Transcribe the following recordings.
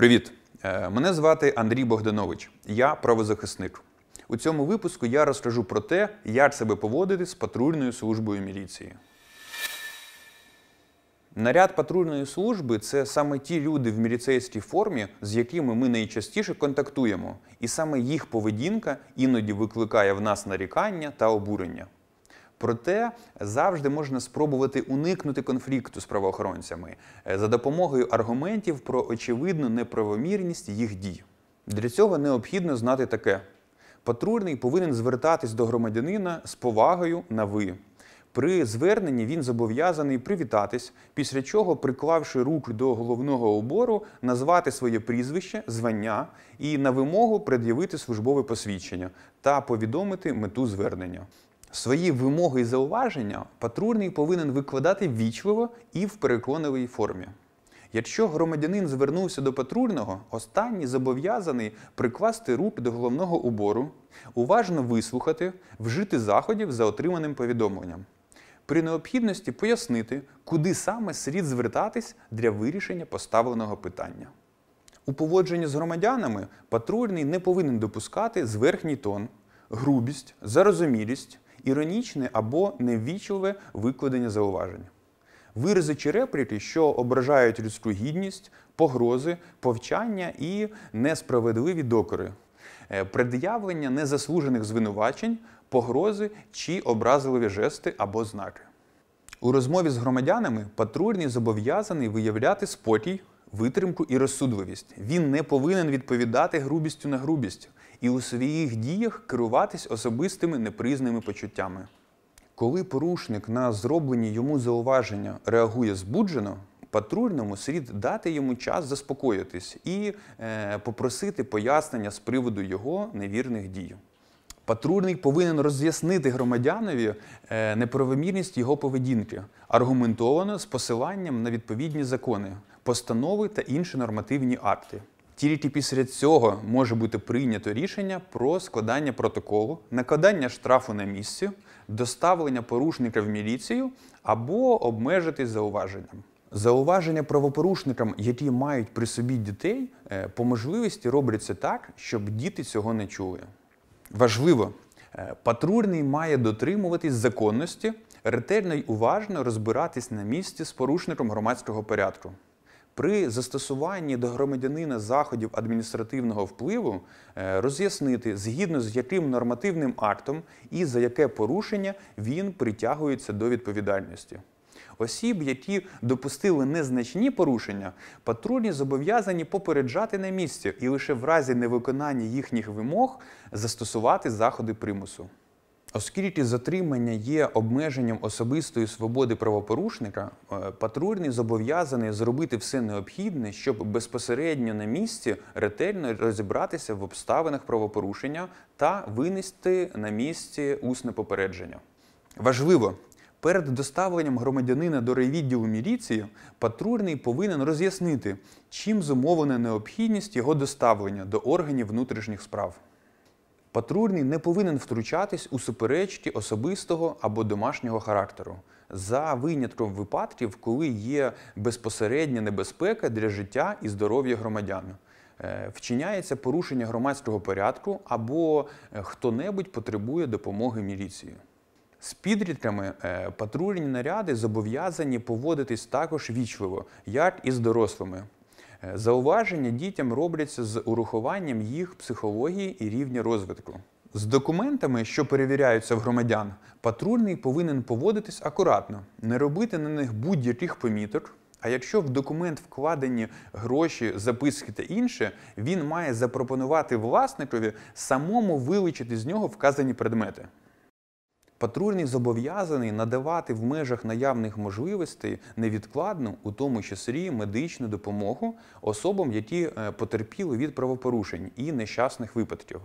Привіт! Е, Мене звати Андрій Богданович. Я правозахисник. У цьому випуску я розкажу про те, як себе поводити з патрульною службою міліції. Наряд патрульної служби це саме ті люди в міліцейській формі, з якими ми найчастіше контактуємо, і саме їх поведінка іноді викликає в нас нарікання та обурення. Проте завжди можна спробувати уникнути конфлікту з правоохоронцями е, за допомогою аргументів про очевидну неправомірність їх дій. Для цього необхідно знати таке: патрульний повинен звертатись до громадянина з повагою на ви. При зверненні він зобов'язаний привітатись, після чого, приклавши руку до головного убору, назвати своє прізвище, звання і на вимогу пред'явити службове посвідчення та повідомити мету звернення. Свої вимоги і зауваження патрульний повинен викладати вічливо і в переконливій формі. Якщо громадянин звернувся до патрульного, останній зобов'язаний прикласти руки до головного убору, уважно вислухати, вжити заходів за отриманим повідомленням. При необхідності пояснити, куди саме слід звертатись для вирішення поставленого питання. У поводженні з громадянами патрульний не повинен допускати зверхній тон, грубість, зарозумілість, іронічне або неввічливе викладення зауважень. Вирази чи репліки, що ображають людську гідність, погрози, повчання і несправедливі докори, Е, пред'явлення незаслужених звинувачень, погрози чи образливі жести або знаки. У розмові з громадянами патрульний зобов'язаний виявляти спокій, витримку і розсудливість. Він не повинен відповідати грубістю на грубість і у своїх діях керуватись особистими непризними почуттями. Коли порушник на зроблені йому зауваження реагує збуджено, патрульному слід дати йому час заспокоїтись і е, попросити пояснення з приводу його невірних дій. Патрульний повинен роз'яснити громадянові е, неправомірність його поведінки, аргументовано з посиланням на відповідні закони, постанови та інші нормативні акти. Тільки після цього може бути прийнято рішення про складання протоколу, накладання штрафу на місці, доставлення порушника в міліцію або обмежитись зауваженням. Зауваження правопорушникам, які мають при собі дітей, е, по можливості робляться так, щоб діти цього не чули. Важливо, е, патрульний має дотримуватись законності, ретельно й уважно розбиратись на місці з порушником громадського порядку. При застосуванні до громадянина заходів адміністративного впливу е, роз'яснити, згідно з яким нормативним актом і за яке порушення він притягується до відповідальності. Осіб, які допустили незначні порушення, патрульні зобов'язані попереджати на місці і лише в разі невиконання їхніх вимог застосувати заходи примусу. Оскільки затримання є обмеженням особистої свободи правопорушника, е, патрульний зобов'язаний зробити все необхідне, щоб безпосередньо на місці ретельно розібратися в обставинах правопорушення та винести на місці усне попередження. Важливо, перед доставленням громадянина до райвідділу міліції патрульний повинен роз'яснити, чим зумовлена необхідність його доставлення до органів внутрішніх справ. Патрульний не повинен втручатись у суперечки особистого або домашнього характеру за винятком випадків, коли є безпосередня небезпека для життя і здоров'я громадян. Е, Вчиняється порушення громадського порядку або е, хто-небудь потребує допомоги міліції. З підлітками е, патрульні наряди зобов'язані поводитись також вічливо, як і з дорослими. Зауваження дітям робляться з урахуванням їх психології і рівня розвитку. З документами, що перевіряються в громадян, патрульний повинен поводитись акуратно, не робити на них будь-яких поміток. А якщо в документ вкладені гроші, записки та інше, він має запропонувати власникові самому вилучити з нього вказані предмети. Патрульний зобов'язаний надавати в межах наявних можливостей невідкладну, у тому числі медичну допомогу особам, які е, потерпіли від правопорушень і нещасних випадків,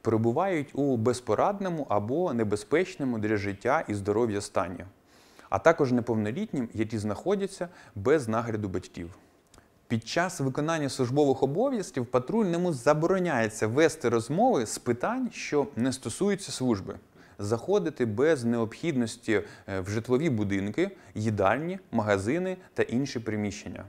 перебувають у безпорадному або небезпечному для життя і здоров'я стані, а також неповнолітнім, які знаходяться без нагляду батьків. Під час виконання службових обов'язків патрульному забороняється вести розмови з питань, що не стосуються служби заходити без необхідності е, в житлові будинки, їдальні, магазини та інші приміщення.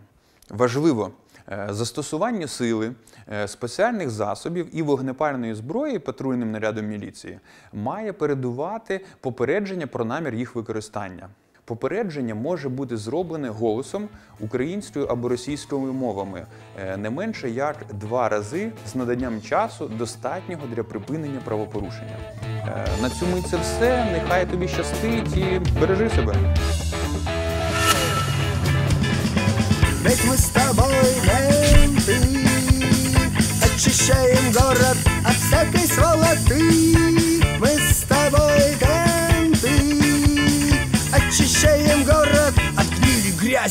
Важливо, Е, Застосування сили, е, спеціальних засобів і вогнепальної зброї патрульним нарядом міліції має передувати попередження про намір їх використання. Попередження може бути зроблене голосом українською або російською мовами е, не менше як два рази з наданням часу достатнього для припинення правопорушення. Е, На цьому і це все. Нехай тобі щастить і бережи себе. Ведь мы с тобой менты Очищаем город от всякой сволоты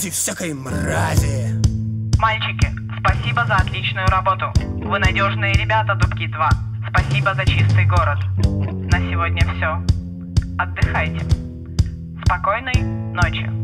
грязи, всякой мрази Мальчики, спасибо за отличную работу. Вы надежные ребята, Дубки 2. Спасибо за чистый город. На сегодня все. Отдыхайте. Спокойной ночи.